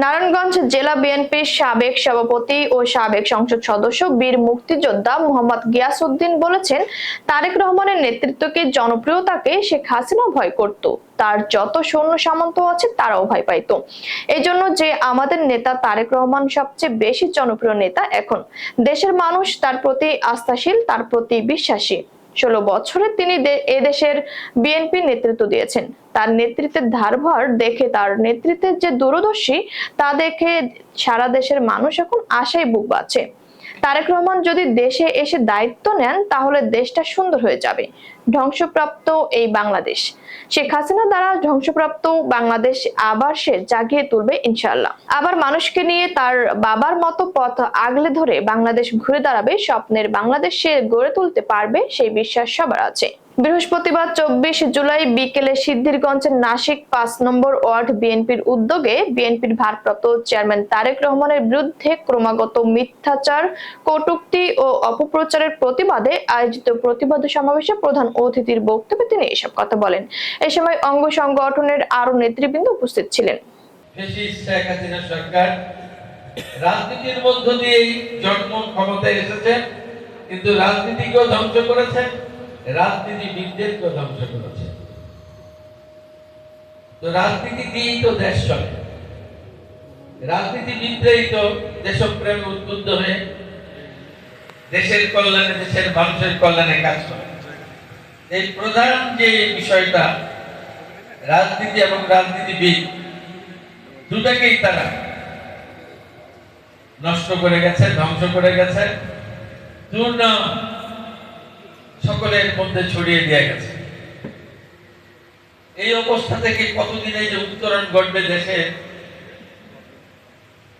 নারায়ণগঞ্জ জেলা বিএনপির সাবেক সভাপতি ও সাবেক সংসদ সদস্য বীর মুক্তিযোদ্ধা মোহাম্মদ গিয়াসউদ্দিন বলেছেন, তারেক রহমানের নেতৃত্বকে জনপ্রিয়তাকে শেখ হাসিনা ভয় করত। তার যত সৈন্য সামন্ত আছে, তারাও ভয় পাইত। এই জন্য যে আমাদের নেতা তারেক রহমান সবচেয়ে বেশি জনপ্রিয় নেতা এখন। দেশের মানুষ তার প্রতি আস্থাশীল, তার প্রতি বিশ্বাসী। ষোলো বছরে তিনি এদেশের বিএনপি নেতৃত্ব দিয়েছেন। তার নেতৃত্বের ধারভার দেখে, তার নেতৃত্বের যে দূরদর্শী, তা দেখে সারা দেশের মানুষ এখন আশায় বুক বাঁচে তারেক রহমান যদি দেশে এসে দায়িত্ব নেন, তাহলে দেশটা সুন্দর হয়ে যাবে। ধ্বংসপ্রাপ্ত এই বাংলাদেশ। শেখ হাসিনা দ্বারা ধ্বংসপ্রাপ্ত বাংলাদেশ আবার সে জাগিয়ে তুলবে ইনশাল্লাহ আবার মানুষকে নিয়ে তার বাবার মতো পথ আগলে ধরে বাংলাদেশ ঘুরে দাঁড়াবে, স্বপ্নের বাংলাদেশ সে গড়ে তুলতে পারবে, সেই বিশ্বাস সবার আছে। বৃহস্পতিবার চব্বিশ জুলাই বিকেলে সিদ্ধিরগঞ্জের নাসিক পাঁচ নম্বর ওয়ার্ড বিএনপির উদ্যোগে বিএনপির ভারপ্রাপ্ত চেয়ারম্যান তারেক রহমানের বিরুদ্ধে ক্রমাগত মিথ্যাচার, কটূক্তি ও অপপ্রচারের প্রতিবাদে আয়োজিত প্রতিবাদ সমাবেশে প্রধান অতিথির বক্তব্যে তিনি এসব কথা বলেন। এ সময় অঙ্গ সংগঠনের আরও নেতৃবৃন্দ উপস্থিত ছিলেন। রাজনীতির মধ্য জন্ম ক্ষমতায় কিন্তু রাজনীতিকেও ধ্বংস করেছে রাজনীতিবিদদেরকেও ধ্বংস করেছে তো রাজনীতি দিয়েই তো দেশ চলে। রাজনীতিবিদরাই তো দেশপ্রেমে উদ্বুদ্ধ হয়ে দেশের কল্যাণে, দেশের মানুষের কল্যাণে কাজ করে। এই প্রধান যে বিষয়টা, রাজনীতি এবং রাজনীতিবিদ দুটাকেই তারা নষ্ট করে গেছে, ধ্বংস করে গেছে। দুর্নাম সকলের মধ্যে ছড়িয়ে দিয়ে গেছে। এই অবস্থা থেকে কতদিন এই যে উত্তরণ ঘটবে দেশে,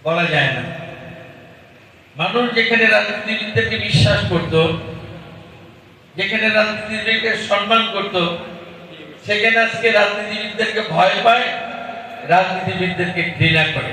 বলা যায় না। মানুষ যেখানে রাজনীতিবিদদেরকে বিশ্বাস করত, যেখানে রাজনীতিবিদকে সম্মান করত, সেখানে আজকে রাজনীতিবিদদেরকে ভয় পায়, রাজনীতিবিদদেরকে ঘৃণা করে।